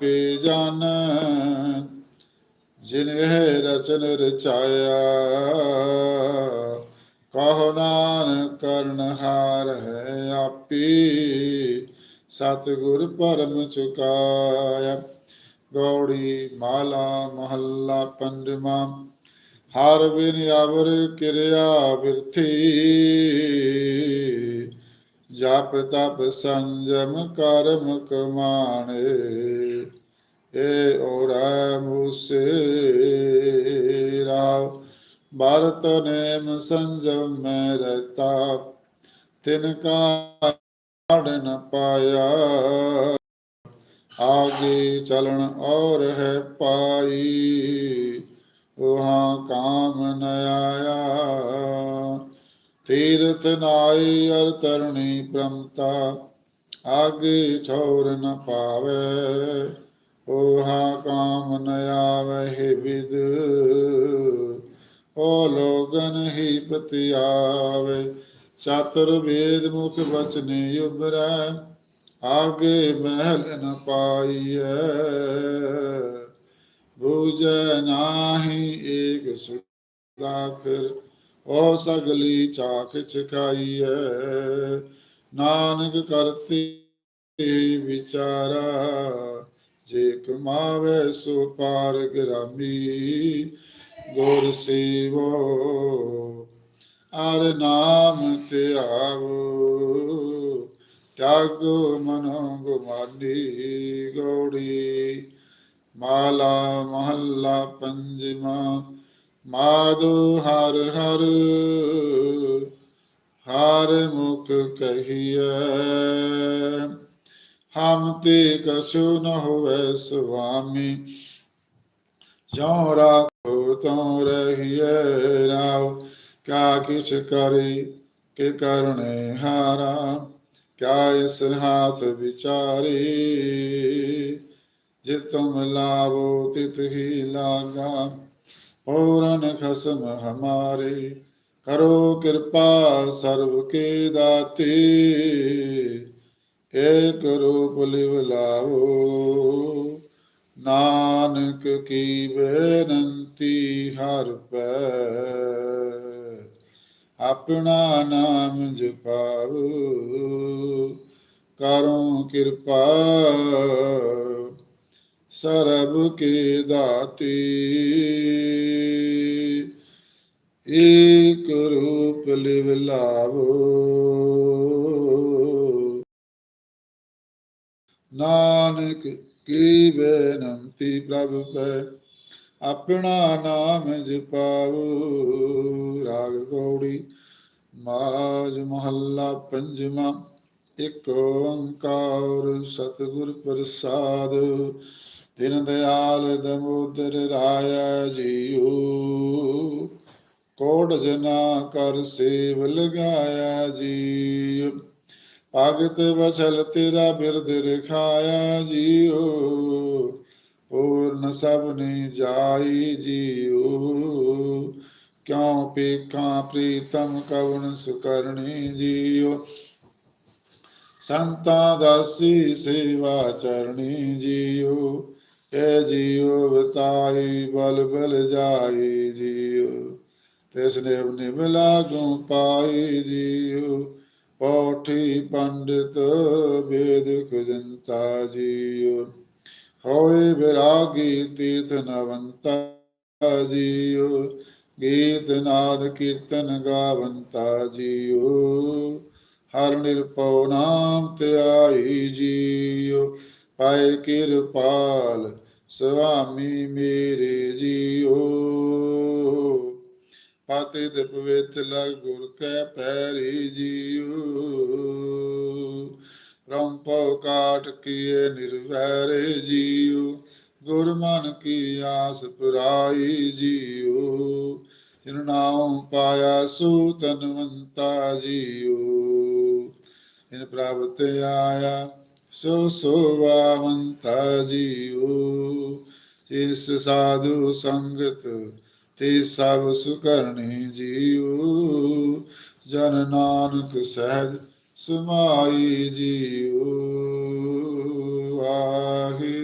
ਆਪੇ ਜਾਣ, ਜਿਨ ਇਹ ਰਚਨ ਰਚਾਇਆ, ਕਹੋ ਨਾਨ ਕਰਨ ਹਾਰ ਹੈ ਆਪੀ, ਸਤਿਗੁਰ ਪਰਮ ਚੁਕਾਇਆ। ਗੌੜੀ, ਮਾਲਾ, ਮਹੱਲਾ, ਪੰਜਵਾਂ, ਹਰ ਬਿਨ ਅਵਰ ਕਿਰਿਆ ਬਿਰਥੀ। ਜਪ ਤਪ ਸੰਜਮ ਕਰਮ ਕਮਾਣੇ ਏ ਓੜਾ ਮੂਸੇ ਰਾਵ ਭਾਰਤ ਨੇਮ ਸੰਜਮ ਮੈਂ ਰਹਤਾ ਤਿਨ ਕਾ ਨ ਪਾਇਆ ਆਗੇ ਚਲਣ ਔਰ ਹੈ ਪਾਈ ਉਹਾਂ ਕਾਮ ਨ ਆਇਆ ਤੀਰਥ ਨਾਈ ਅਰ ਤਰਣੀ ਪ੍ਰਮਤਾ ਆਗੇ ਠੌਰ ਨ ਪਾਵੇ ਉਹਾਂ ਕਾਮ ਨ ਆਵਹਿ ਵਿਦ। ਓ ਲੋਗਨ ਹੀ ਪ੍ਰਤੀ ਆਵੇ, ਚਾਤੁਰ ਵੇਦ ਮੁਖ ਬਚਨੇ ਉਬਰੈ ਆਗੇ ਮਹਿਲ ਨ ਪਾਈਐ। ਬੂਝੈ ਨਾਹੀ ਏਕ ਸੁਦਾ ਫਿਰ ਓ ਸਗਲੀ ਚਾਖ ਚਕਾਈਐ ਨਾਨਕ ਕਰਤੇ ਵਿਚਾਰਾ, ਜੇ ਕਮਾਵੇ ਸੋ ਪਾਰ ਗ੍ਰਾਮੀ, ਗੁਰ ਸੇਵੋ, ਅਰ ਨਾਮ ਧਿਆਵੋ। ਤਿਆਗੋ ਮਨੋ ਗੁਮਾਨੀ ਗੌੜੀ, ਮਾਲਾ ਮਹੱਲਾ ਪੰਜਵਾਂ ਮਾਧੋ ਹਰ ਹਰ ਹਰ ਮੁਖ ਕਹੀਐ। ਹਮ ਤੇ ਕਛੁ ਨ ਹੋਵੇ ਸੁਆਮੀ ਜੋ ਰਾਖੋ ਤੋ ਰਹੀਐ ਰਾਵ ਕਾ ਕਿਛ ਕਰੇ ਕਿ ਕਰਨੇ ਹਾਰਾ ਕਿਆ ਇਸ ਹਾਥ ਵਿਚਾਰੇ। ਜੇ ਤੁਮ ਲਾਵੋ ਤਿਤ ਹੀ ਲਾਗਾ ਪੂਰਨ ਖਸਮ ਹਮਾਰੇ ਕਰੋ ਕਿਰਪਾ ਸਰਬ ਕੇ ਦਾਤੇ। ਏਕ ਰੂਪ ਲਿਵ ਲਾਓ ਨਾਨਕ ਕੀ ਬੇਨੰਤੀ ਹਰ ਪੈ। ਆਪਣਾ ਨਾਮ ਜਪਾਓ ਕਰੋ ਕਿਰਪਾ ਸਰਬ ਕੇ ਦਾਤੀ। ਏਕ ਰੂਪ ਲਿਵ ਲਾਵੋ। ਨਾਨਕ ਕੀ ਬੇਨੰਤੀ ਪ੍ਰਭ ਪੈ, ਆਪਣਾ ਨਾਮ ਜਪਾਵੋ ਰਾਗ ਗੌੜੀ, ਮਾਜ ਮਹੱਲਾ ਪੰਜਵਾਂ, ਇਕ ਓੰਕਾਰ ਸਤਿਗੁਰ ਪ੍ਰਸਾਦ। ਦਿਨ ਦਿਆਲ ਦਮੋਦਰ ਰਾਇਆ ਜੀਉ। ਕੋਟ ਜਨਾ ਕਰ ਸੇਵ ਲਗਾਇਆ ਜੀ ਭਗਤ ਵਚਲ ਤੇਰਾ ਬਿਰਦ ਰਖਾਇਆ ਜੀਉ। ਪੂਰਨ ਸਭ ਨੇ ਜਾਈ ਜੀਓ ਕਿਉ ਪੇਖਾਂ ਪ੍ਰੀਤਮ ਕਵਣ ਸੁਕਰਣੀ ਜੀਓ ਸੰਤਾਂ ਦਾਸੀ ਸੇਵਾ ਚਰਣੀ ਜੀਓ ਏ ਜੀਉ ਬਤਾਈ ਬਲ ਬਲ ਜਾਈ ਜੀਉ। ਤਿਸ ਨਿਵ ਨਿਵ ਲਾਗੂ ਪਾਈ ਜੀਉ, ਪੌਠੀ ਪੰਡਿਤ ਵੇਦ ਖਜੰਤਾ ਜੀਉ। ਹੋਏ ਵਿਰਾਗੀ ਤੀਰਥ ਨਵੰਤਾ ਜੀਉ, ਗੀਤ ਨਾਦ ਕੀਰਤਨ ਗਾਵੰਤਾ ਜੀਉ। ਹਰ ਨਿਰਭਉ ਨਾਮ ਧਿਆਈ ਜੀਉ, ਪਾਏ ਕਿਰਪਾਲ ਸੁਆਮੀ ਮੇਰੇ ਜੀਉ। ਪਾਤੇ ਦੇ ਗੁਰ ਕੈ ਪੈਰੀ ਜੀਉ ਰੰਪਉ ਕਾਟ ਕੀਏ ਨਿਰਵੈਰੇ ਜੀਉ ਗੁਰ ਮਨ ਕੀ ਆਸ ਪੁਰਾਈ ਜੀਉ। ਜਿਨ ਨਾਮ ਪਾਇਆ ਸੋ ਤਨਵੰਤਾ ਜੀਉ। ਇਨ ਪ੍ਰਭ ਆਇਆ ਸੋ ਸੋਵਾਵੰਤਾ ਜੀਉ। ਇਸ ਸਾਧੂ ਸੰਗਤ ਤੇ ਸਭ ਸੁਕਰਣੀ ਜੀਉ। ਜਨ ਨਾਨਕ ਸਹਿਜ ਸਮਾਈ ਜੀਉ। ਵਾਹਿਗੁਰੂ।